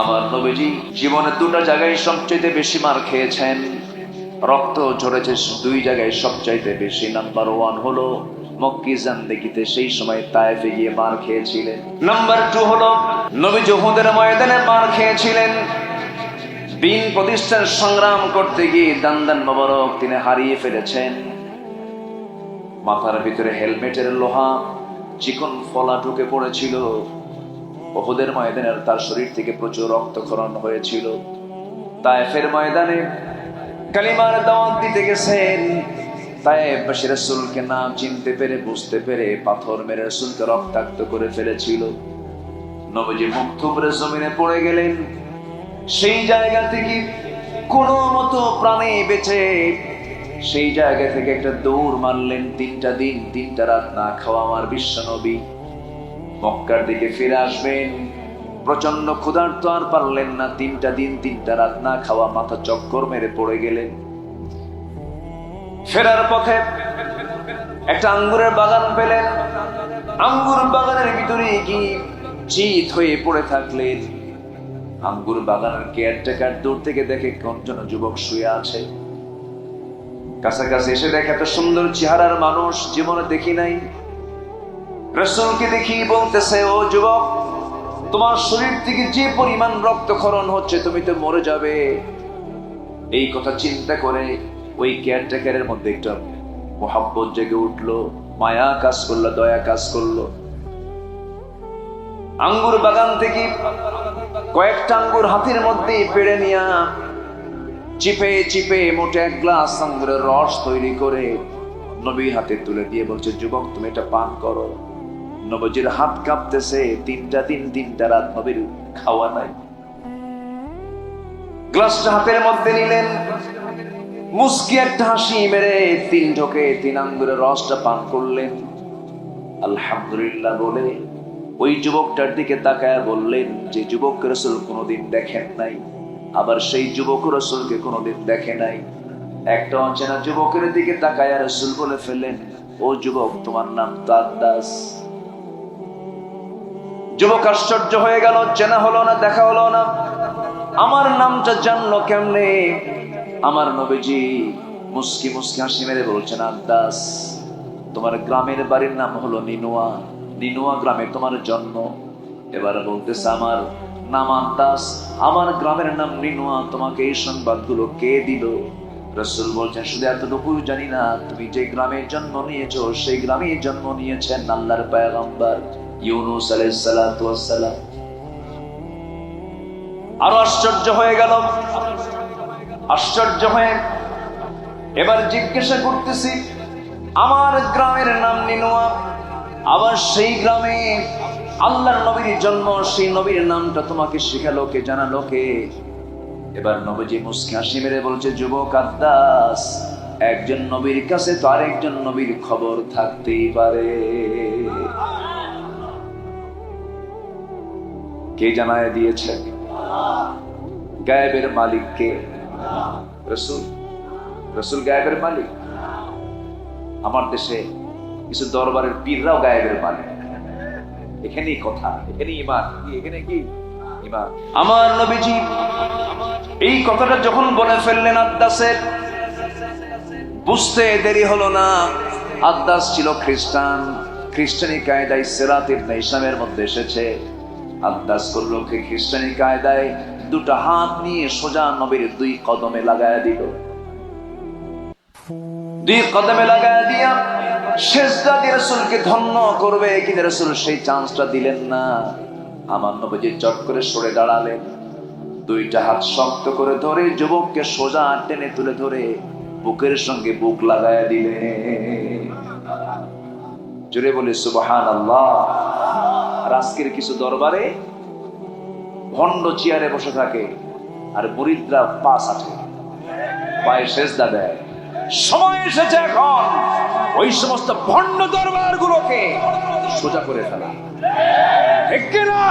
আমার নবীজি জীবনে দুটো জায়গায় সবচাইতে বেশি মার খেয়েছেন। রক্ত ঝরেছে দুই জায়গায় সবচাইতে বেশি। নাম্বার ওয়ান হলো মক্কি জান্দেগিতে সেই সময় তায়েফে গিয়ে মার খেয়েছিলেন। নাম্বার টু হলো নবী জহুদের ময়দানে মার খেয়েছিলেন। দিন প্রতিষ্ঠার সংগ্রাম করতে গিয়ে দান দান মোবারক তিনি হারিয়ে ফেলেছেন। মাথার ভিতরে হেলমেটের লোহা, চিকন ফলা ঢুকে পড়েছিল। ওহুদের ময়দানের তার শরীর থেকে প্রচুর রক্তক্ষরণ হয়েছিল। তায়েফের ময়দানে কালিমার দাওয়াত দিতে গেছেন। রসুলকে চিনতে পেরে, বুঝতে পেরে পাথর মেরে রসুলকে রক্তাক্ত করে ফেলেছিল। নবজি মুখ জমিনে পড়ে গেলেন। সেই জায়গা থেকে কোনো মতো প্রাণে বেঁচে সেই জায়গা থেকে একটা দৌড় মারলেন তিনটা দিন, তিনটা রাত না খাওয়া আমার বিশ্ব নবী। মক্কার দিকে ফিরে আসবেন। প্রচণ্ড ক্ষুধার্ত আর পারলেন না। তিনটা দিন, তিনটা রাত না খাওয়া মাথা চক্কর মেরে পড়ে গেলেন। ফেরার পথে একটা আঙ্গুরের বাগান পেলেন। আঙ্গুর বাগানের ভিতরে কি চিত হয়ে পড়ে থাকলেন। আঙ্গুর বাগানের কেয়ারটেকার দূর থেকে দেখে কোনজন যুবক শুয়ে আছে। কাছাকাছি এসে দেখে এত সুন্দর চেহারার মানুষ, জীবনে দেখি নাই। রসুলকে দেখি বলতেছে, ও যুবক, তোমার শরীর থেকে যে পরিমাণ রক্তক্ষরণ হচ্ছে তুমি তো মরে যাবে। এই কথা চিন্তা করে ওই কেয়ারটেকারের মধ্যে একটা মোহাব্বত জেগে উঠল, মায়া কাজ করল, দয়া কাজ করল। আঙ্গুর বাগান থেকে কয়েকটা আঙ্গুর হাতের মধ্যে পেড়ে নিয়া চিপে চিপে মোটে এক গ্লাস আঙ্গুরের রস তৈরি করে নবীর হাতে তুলে দিয়ে বলছে, যুবক, তুমি এটা পান করো। নবজির হাত কাঁপতেছে, তিনটা দিন তিনটা রাত নবীর খাওয়া নাই। গ্লাসটা হাতের মধ্যে নিলেন, মুস্কি একটা হাসি মেরে তিন ঢোকে তিন আঙ্গুরের রসটা পান করলেন। আলহামদুলিল্লাহ বলে, ওই যুবকটার দিকে তাকায় বললেন, যে যুবক রসুল কোনোদিন দেখেন নাই, আবার সেই যুবক রসুলকে কোনোদিন দেখে নাই। একটা অচেনা যুবকের দিকে তাকায় রসুল বলে ফেললেন, ও যুবক, তোমার নাম তাদাস যুবক আশ্চর্য হয়ে গেল, চেনা হলো না, দেখা হলো না। আমার নামটা জানলো কেমনে? আমার নবীজি মুসকি মুস্কি হাসি মেরে বলছেন, আদাস, তোমার গ্রামের বাড়ির নাম হলো নিনুয়া। নিনুয়া গ্রামে তোমার জন্ম। এবার বলতেছে আমার নাম আদাস, আমার গ্রামের নাম নিনুয়া। তোমাকে এই সংবাদগুলো কে দিল? রসুল বলছেন, শুধু এতটুকু জানি না, তুমি যে গ্রামে জন্ম নিয়েছো, সেই গ্রামে জন্ম নিয়েছেন আল্লাহর পায়গাম্বার। ইউনুস আলাইহিস সালাতু ওয়াস সালাম। আরও আশ্চর্য হয়ে গেল। আশ্চর্য হয়ে এবার জিজ্ঞাসা করতেছি, আমার গ্রামের নাম নিনুয়া আবার সেই গ্রামে আল্লাহর নবীর জন্ম, সেই নবীর নামটা তোমাকে শিখালো কে, জানালো কে? এবার নবীজি মুসকি হাসি মেরে বলছে, যুবক আদাস একজন নবীর কাছে তো আরেকজন নবীর খবর থাকতেই পারে। কে জানায় দিয়েছে? গায়েবের মালিক কে? রসুল। রসুল গায়েবের মালিক? আমার দেশে কিছু দরবারের পীররাও গায়েবের মালিক। এখানেই কথা, এখানেই ইমান এখানে কি? ইমান আমার নবীজি, এই কথাটা যখন বলে ফেললেন আদাসের বুঝতে দেরি হলো না। আদাস ছিল খ্রিস্টান। খ্রিস্টানি কায়দায় সেরাতের ইসলামের মধ্যে এসেছে। আদাস করল খ্রিস্টানি কায়দায় দুটো হাত নিয়ে সোজা নবীর দুই কদমে লাগায় দিল। দুই কদমে লাগায় দিয়া শেষদা দিয়ে রসুলকে ধন্য করবে, কিন্তু রসুল সেই চান্সটা দিলেন না। আমার চট করে সরে দাঁড়ালেন। দুইটা হাত শক্ত করে ধরে যুবককে সোজা টেনে তুলে ধরে বুকের সঙ্গে বুক লাগায় দিলে জোরে বলে সুবাহান আল্লাহ আর আজকের কিছু দরবারে ভণ্ড চেয়ারে বসে থাকে আর বরিদ্রা পাস আছে পায়ে শেষ দেয়। সময় এসেছে এখন। ওই সমস্ত ভণ্ড দরবার গুলোকে সোজা করে ফেলা। ঠিক কিনা?